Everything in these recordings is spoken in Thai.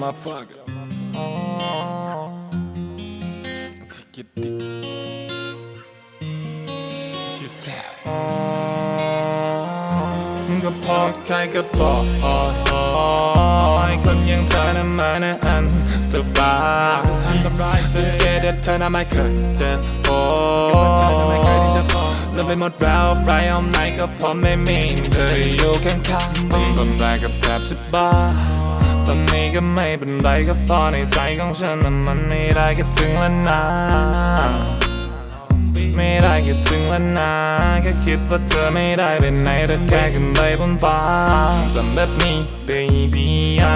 motherfucker. Oh, take it dick. She said. ก็พอใครก็บอกให้คนยังเธอนั้นมานะอันตราย Let's get it เธอน่ะไม่เคยเจอโอ้เริ่มไปหมดแล้วไรเอาไหนก็พอไม่มีเธออยู่ข้างๆบนแรกกับแทบจะบ้า ตอนนี้ก็ไม่เป็นไรก็พอในใจของฉันนะมันไม่ได้ก็ถึงแล้วนะไม่ได้คิดถึงแล้วนะแค่คิดว่าเธอไม่ได้เป็นไหนแต่แค่ขึ้นไปบนฟ้าทำแบบนี้ baby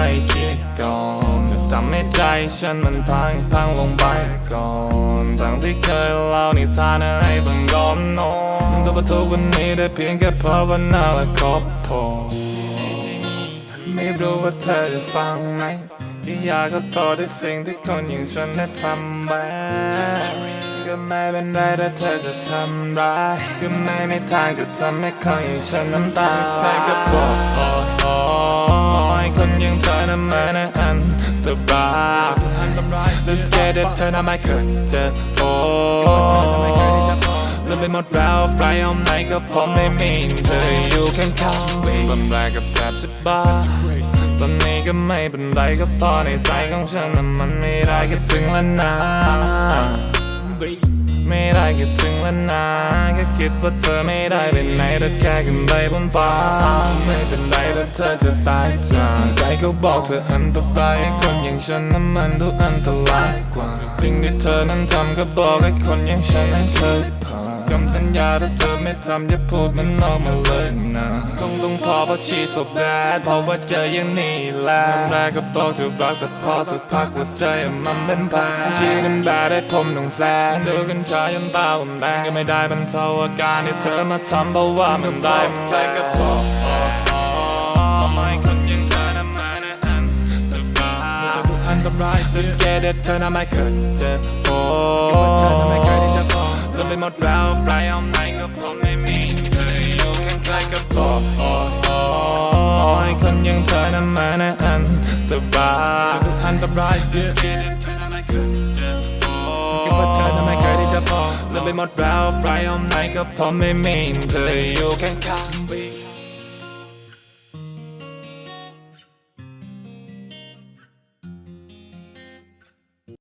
I keep going จะทำให้ใจฉันมันพังพังลงไปก่อนทั้งที่เคยเล่านิทานให้ฟังก่อนนอนแต่ว่าทุกวันนี้ได้เพียงแค่ภาวนาและขอบพอ ไม่รู้ว่าเธอจะฟังไหมที่อยากก็โทษในสิ่งที่คนอย่างฉันได้ทำไปก็ไม่เป็นไรถ้าเธอจะทำร้ายก็ไม่มีทางจะทำให้คนอย่างฉันน้ำตาใครก็บอกโอ้โหคนอย่างเธอนั้นมานอันตราย Let's get it เธอน่ะไม่เคยเจอโอ้ ลืมไปหมดแล้วไรเอาไหนก็พร้อมไม่มีเธออยู่ข้างๆบนแรกกับแทบจะบ้าตอนนี้ก็ไม่เป็นไรก็พอในใจของฉันน่ะมันไม่ได้คิดถึงแล้วนะไม่ได้คิดถึงแล้วนะแค่คิดว่าเธอไม่ได้เป็นไหนแต่แค่ขึ้นไปบนฟ้า ไม่เป็นไรถ้าเธอจะตายจากใจก็บอกเธออันตรายคนอย่างฉันนั้นมันดูอันตรายกว่า สิ่งที่เธอนั้นทำก็บอกให้คนอย่างฉันนั้นเคยผ่าน คำสัญญาถ้าเธอไม่ทำอย่าพูดมันออกมาเลยนะคงต้องพอเพราะชีสบแดดเพราะว่าเจออย่างนี้แหละแรกก็บอกจะรักแต่พอสักพักหัวใจมันเป็นแผลชีน้ำตาได้ผมต้องแสงดูกันชายันตาผมแดงก็ไม่ได้บรรเทาอาการที่เธอมาทำเพราะว่ามันได้ใครก็บอกไมคนอยังเธอนั้นมานะอันตรายอันตราย Let's get it เธอน่ะไม่เคยเจอโอ้ลืมไปหมดแล้วปลายอาไหนก็พอไม่มีเธออยู่ข้างใครก็บอกให้คนอยังเธอนั้นมานะอันตรายอันตรายเธอะไม่เยือกคิดว่าเธอน่ะไม่เคยที่จะพอลืมไปหมดแล้วปลายอาไหนก็พร้อมไม่มีเธออยู่ข้างๆ